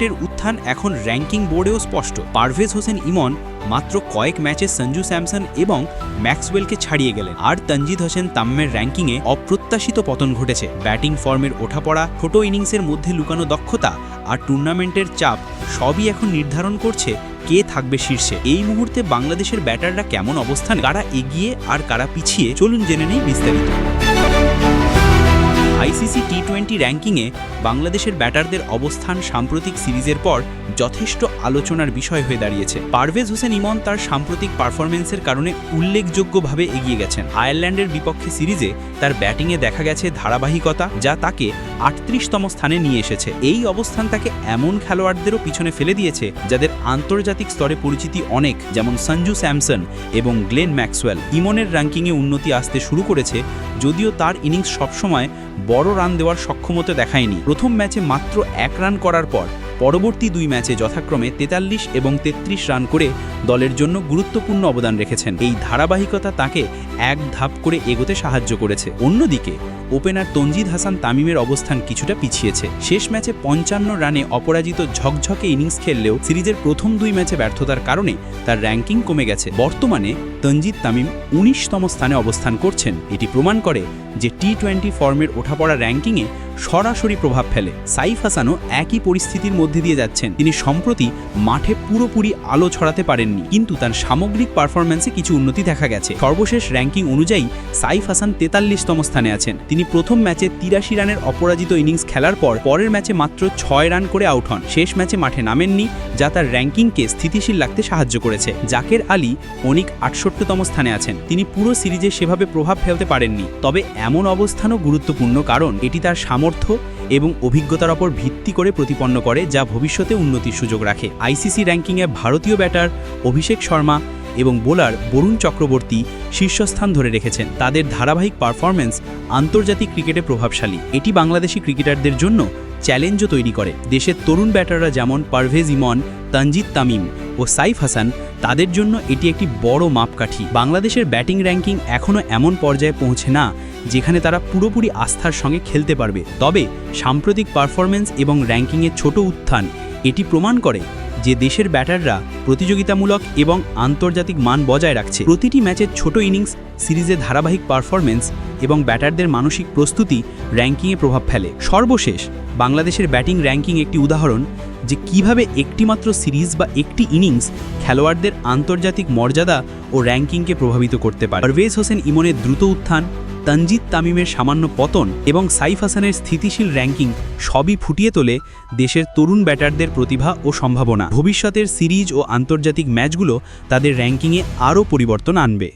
ক্রিকেটের উত্থান এখন র্যাঙ্কিং বোর্ডেও স্পষ্ট। পারভেজ হোসেন ইমন মাত্র কয়েক ম্যাচে সঞ্জু স্যামসন এবং ম্যাক্সওয়েলকে ছাড়িয়ে গেলেন। আর তঞ্জিদ হোসেন তাম্মের র্যাঙ্কিংয়ে অপ্রত্যাশিত পতন ঘটেছে। ব্যাটিং ফর্মের ওঠাপড়া, ছোট ইনিংসের মধ্যে লুকানো দক্ষতা আর টুর্নামেন্টের চাপ সবই এখন নির্ধারণ করছে কে থাকবে শীর্ষে। এই মুহূর্তে বাংলাদেশের ব্যাটাররা কেমন অবস্থান, কারা এগিয়ে আর কারা পিছিয়ে, চলুন জেনে নেই বিস্তারিত। আইসিসি টি টোয়েন্টি র্যাঙ্কিংয়ে বাংলাদেশের ব্যাটারদের অবস্থান সাম্প্রতিক সিরিজের পর যথেষ্ট আলোচনার বিষয় হয়ে দাঁড়িয়েছে। পারভেজ হোসেন ইমন তার সাম্প্রতিক পারফরমেন্সের কারণে উল্লেখযোগ্যভাবে এগিয়ে গেছেন। আয়ারল্যান্ডের বিপক্ষে সিরিজে তার ব্যাটিংয়ে দেখা গেছে ধারাবাহিকতা, যা তাকে আটত্রিশতম স্থানে নিয়ে এসেছে। এই অবস্থান তাকে এমন খেলোয়াড়দেরও পিছনে ফেলে দিয়েছে, যাদের আন্তর্জাতিক স্তরে পরিচিতি অনেক, যেমন সঞ্জু স্যামসন এবং গ্লেন ম্যাক্সওয়েল। ইমনের র্যাঙ্কিংয়ে উন্নতি আসতে শুরু করেছে, যদিও তার ইনিংস সবসময় বড় রান দেওয়ার সক্ষমতা দেখায়নি। প্রথম ম্যাচে মাত্র এক রান করার পর পরবর্তী দুই ম্যাচে যথাক্রমে তেতাল্লিশ এবং তেত্রিশ রান করে দলের জন্য গুরুত্বপূর্ণ অবদান রেখেছেন। এই ধারাবাহিকতা তাকে এক ধাপ করে এগোতে সাহায্য করেছে। অন্যদিকে, ওপেনার তঞ্জিদ হাসান তামিমের অবস্থান কিছুটা পিছিয়েছে। শেষ ম্যাচে পঞ্চান্ন রানে অপরাজিত ঝকঝকে ইনিংস খেললেও সিরিজের প্রথম দুই ম্যাচে ব্যর্থতার কারণে তার র্যাঙ্কিং কমে গেছে। বর্তমানে তঞ্জিদ তামিম উনিশতম স্থানে অবস্থান করছেন। এটি প্রমাণ করে যে টি টোয়েন্টি ফর্মের ওঠাপড়া র্যাঙ্কিংয়ে সরাসরি প্রভাব ফেলে। সাইফ হাসানও একই পরিস্থিতির মধ্যে দিয়ে যাচ্ছেন। তিনি সম্প্রতি মাঠে পুরোপুরি আলো ছড়াতে পারেননি, কিন্তু তার সামগ্রিক পারফরম্যান্সে কিছু উন্নতি দেখা গেছে। সর্বশেষ র্যাঙ্কিং অনুযায়ী সাইফ হাসান তেতাল্লিশতম স্থানে আছেন। তিনি প্রথম ম্যাচে তিরাশি রানের অপরাজিত ইনিংস খেলার পর পরের ম্যাচে মাত্র ছয় রান করে আউট হন। শেষ ম্যাচে মাঠে নামেননি, যা তার র্যাঙ্কিংকে স্থিতিশীল রাখতে সাহায্য করেছে। জাকের আলী অনিক আটষট্টিতম স্থানে আছেন। তিনি পুরো সিরিজে সেভাবে প্রভাব ফেলতে পারেননি, তবে এমন অবস্থানও গুরুত্বপূর্ণ কারণ এটি তার সামর্থ্য এবং অভিজ্ঞতার ওপর ভিত্তি করে প্রতিপন্ন করে, যা ভবিষ্যতে উন্নতির সুযোগ রাখে। আইসিসি র্যাঙ্কিংয়ে ভারতীয় ব্যাটার অভিষেক শর্মা এবং বোলার বরুণ চক্রবর্তী শীর্ষস্থান ধরে রেখেছেন। তাদের ধারাবাহিক পারফরম্যান্স আন্তর্জাতিক ক্রিকেটে প্রভাবশালী। এটি বাংলাদেশি ক্রিকেটারদের জন্য চ্যালেঞ্জও তৈরি করে। দেশের তরুণ ব্যাটাররা যেমন পারভেজ ইমন তঞ্জিদ তামিম ও সাইফ হাসান তাদের জন্য এটি একটি বড় মাপকাঠি। বাংলাদেশের ব্যাটিং র্যাঙ্কিং এখনও এমন পর্যায়ে পৌঁছে না, যেখানে তারা পুরোপুরি আস্থার সঙ্গে খেলতে পারবে। তবে সাম্প্রতিক পারফরমেন্স এবং র্যাঙ্কিংয়ের ছোট উত্থান এটি প্রমাণ করে যে দেশের ব্যাটাররা প্রতিযোগিতামূলক এবং আন্তর্জাতিক মান বজায় রাখছে। প্রতিটি ম্যাচের ছোট ইনিংস, সিরিজে ধারাবাহিক পারফরমেন্স এবং ব্যাটারদের মানসিক প্রস্তুতি র্যাঙ্কিংয়ে প্রভাব ফেলে। সর্বশেষ, বাংলাদেশের ব্যাটিং র্যাঙ্কিং একটি উদাহরণ যে কীভাবে একটিমাত্র সিরিজ বা একটি ইনিংস খেলোয়াড়দের আন্তর্জাতিক মর্যাদা ও র্যাঙ্কিংকে প্রভাবিত করতে পারে। পারভেজ হোসেন ইমনের দ্রুত উত্থান তঞ্জিদ তামিমের সামান্য পতন এবং সাইফ হাসানের স্থিতিশীল র্যাঙ্কিং সবই ফুটিয়ে তোলে দেশের তরুণ ব্যাটারদের প্রতিভা ও সম্ভাবনা। ভবিষ্যতের সিরিজ ও আন্তর্জাতিক ম্যাচগুলো তাদের র্যাঙ্কিংয়ে আরও পরিবর্তন আনবে।